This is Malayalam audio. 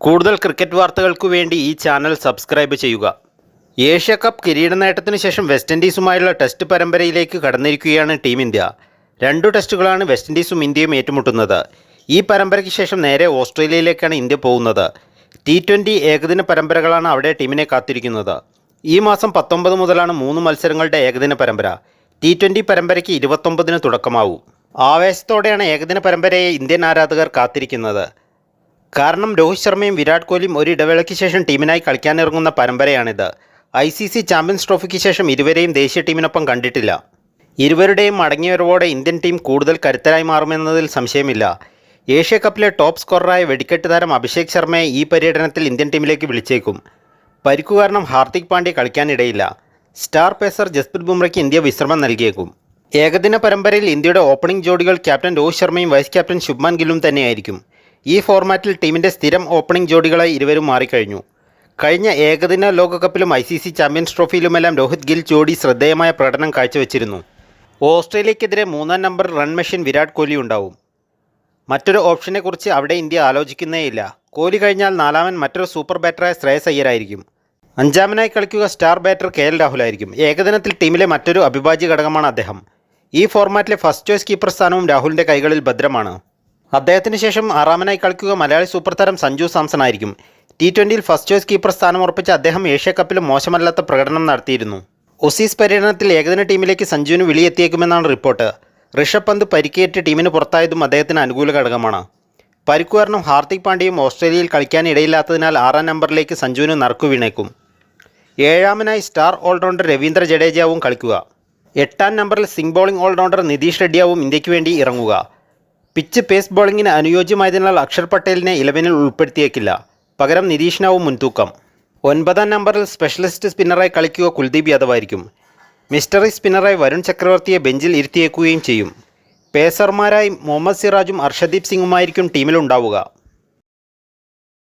കൂടുതൽ ക്രിക്കറ്റ് വാർത്തകൾക്കു വേണ്ടി ഈ ചാനൽ സബ്സ്ക്രൈബ് ചെയ്യുക. ഏഷ്യ കപ്പ് കിരീട നേട്ടത്തിന് ശേഷം വെസ്റ്റ് ഇൻഡീസുമായുള്ള ടെസ്റ്റ് പരമ്പരയിലേക്ക് കടന്നിരിക്കുകയാണ് ടീം ഇന്ത്യ. രണ്ടു ടെസ്റ്റുകളാണ് വെസ്റ്റ് ഇൻഡീസും ഇന്ത്യയും ഏറ്റുമുട്ടുന്നത്. ഈ പരമ്പരയ്ക്ക് ശേഷം നേരെ ഓസ്ട്രേലിയയിലേക്കാണ് ഇന്ത്യ പോകുന്നത്. ടി ട്വന്റി ഏകദിന പരമ്പരകളാണ് അവിടെ ടീമിനെ കാത്തിരിക്കുന്നത്. ഈ മാസം പത്തൊമ്പത് മുതലാണ് മൂന്ന് മത്സരങ്ങളുടെ ഏകദിന പരമ്പര. ടി ട്വന്റി പരമ്പരയ്ക്ക് ഇരുപത്തൊമ്പതിന് തുടക്കമാവും. ആവേശത്തോടെയാണ് ഏകദിന പരമ്പരയെ ഇന്ത്യൻ ആരാധകർ കാത്തിരിക്കുന്നത്. കാരണം രോഹിത് ശർമ്മയും വിരാട് കോഹ്ലിയും ഒരു ഇടവേളയ്ക്ക് ശേഷം ടീമിനായി കളിക്കാനിറങ്ങുന്ന പരമ്പരയാണിത്. ഐ സി സി ചാമ്പ്യൻസ് ട്രോഫിക്ക് ശേഷം ഇരുവരെയും ദേശീയ ടീമിനൊപ്പം കണ്ടിട്ടില്ല. ഇരുവരുടെയും മടങ്ങിയവരോടെ ഇന്ത്യൻ ടീം കൂടുതൽ കരുത്തരായി മാറുമെന്നതിൽ സംശയമില്ല. ഏഷ്യ കപ്പിലെ ടോപ്പ് സ്കോററായ വെടിക്കെട്ട് താരം അഭിഷേക് ശർമ്മയെ ഈ പര്യടനത്തിൽ ഇന്ത്യൻ ടീമിലേക്ക് വിളിച്ചേക്കും. പരിക്കു കാരണം ഹാർദിക് പാണ്ഡ്യ കളിക്കാനിടയില്ല. സ്റ്റാർ പേസർ ജസ്പ്രീത് ബുംറയ്ക്ക് ഇന്ത്യ വിശ്രമം നൽകിയേക്കും. ഏകദിന പരമ്പരയിൽ ഇന്ത്യയുടെ ഓപ്പണിംഗ് ജോഡികൾ ക്യാപ്റ്റൻ രോഹിത് ശർമ്മയും വൈസ് ക്യാപ്റ്റൻ ശുഭ്മാൻ ഗില്ലും തന്നെയായിരിക്കും. ഈ ഫോർമാറ്റിൽ ടീമിന്റെ സ്ഥിരം ഓപ്പണിംഗ് ജോഡികളായി ഇരുവരും മാറിക്കഴിഞ്ഞു. കഴിഞ്ഞ ഏകദിന ലോകകപ്പിലും ഐ സി സി ചാമ്പ്യൻസ് ട്രോഫിയിലുമെല്ലാം രോഹിത് ഗിൽ ജോഡി ശ്രദ്ധേയമായ പ്രകടനം കാഴ്ചവെച്ചിരുന്നു. ഓസ്ട്രേലിയക്കെതിരെ മൂന്നാം number run machine Virat Kohli ഉണ്ടാവും. മറ്റൊരു ഓപ്ഷനെക്കുറിച്ച് അവിടെ ഇന്ത്യ ആലോചിക്കുന്നേയില്ല. കോഹ്ലി കഴിഞ്ഞാൽ നാലാമൻ മറ്റൊരു സൂപ്പർ ബാറ്ററായ ശ്രേയസ് അയ്യരായിരിക്കും. അഞ്ചാമനായി കളിക്കുക സ്റ്റാർ ബാറ്റർ കെ എൽ രാഹുലായിരിക്കും. ഏകദിനത്തിൽ ടീമിലെ മറ്റൊരു അഭിഭാജ്യ ഘടകമാണ് അദ്ദേഹം. ഈ ഫോർമാറ്റിലെ ഫസ്റ്റ് ചോയ്സ് കീപ്പർ സ്ഥാനവും രാഹുലിന്റെ കൈകളിൽ ഭദ്രമാണ്. അദ്ദേഹത്തിന് ശേഷം ആറാമനായി കളിക്കുക മലയാളി സൂപ്പർ താരം സഞ്ജു സാംസൺ ആയിരിക്കും. ടി ട്വന്റിയിൽ ഫസ്റ്റ് ചോയ്സ് കീപ്പർ സ്ഥാനം ഉറപ്പിച്ച അദ്ദേഹം ഏഷ്യ കപ്പിലും മോശമല്ലാത്ത പ്രകടനം നടത്തിയിരുന്നു. ഒസീസ് പര്യടനത്തിൽ ഏകദിന ടീമിലേക്ക് സഞ്ജുവിന് വിളിയെത്തിയേക്കുമെന്നാണ് റിപ്പോർട്ട്. ഋഷഭ് പന്ത് പരിക്കേറ്റ് ടീമിന് പുറത്തായതും അദ്ദേഹത്തിന് അനുകൂല ഘടകമാണ്. പരിക്കു കാരണം ഹാർദിക് പാണ്ഡ്യയും ഓസ്ട്രേലിയയിൽ കളിക്കാനിടയില്ലാത്തതിനാൽ ആറാം നമ്പറിലേക്ക് സഞ്ജുവിന് നറുക്കു ഏഴാമനായി സ്റ്റാർ ഓൾറൗണ്ടർ രവീന്ദ്ര ജഡേജാവും കളിക്കുക. എട്ടാം നമ്പറിൽ സിംഗ് ബോളിംഗ് ഓൾറൗണ്ടർ നിതീഷ് റെഡ്ഡിയാവും ഇന്ത്യയ്ക്ക് വേണ്ടി ഇറങ്ങുക. പിച്ച് പേസ് ബോളിങ്ങിന് അനുയോജ്യമായതിനാൽ അക്ഷർ പട്ടേലിനെ ഇലവനിൽ ഉൾപ്പെടുത്തിയേക്കില്ല. പകരം നിരീക്ഷണവും മുൻതൂക്കം. ഒൻപതാം നമ്പറിൽ സ്പെഷ്യലിസ്റ്റ് സ്പിന്നറായി കളിക്കുക കുൽദീപ് യാദവ് ആയിരിക്കും മിസ്റ്ററി സ്പിന്നറായി വരുൺ ചക്രവർത്തിയെ ബെഞ്ചിൽ ഇരുത്തിയേക്കുകയും ചെയ്യും. പേസർമാരായി മുഹമ്മദ് സിറാജും അർഷദീപ് സിംഗുമായിരിക്കും ടീമിലുണ്ടാവുക.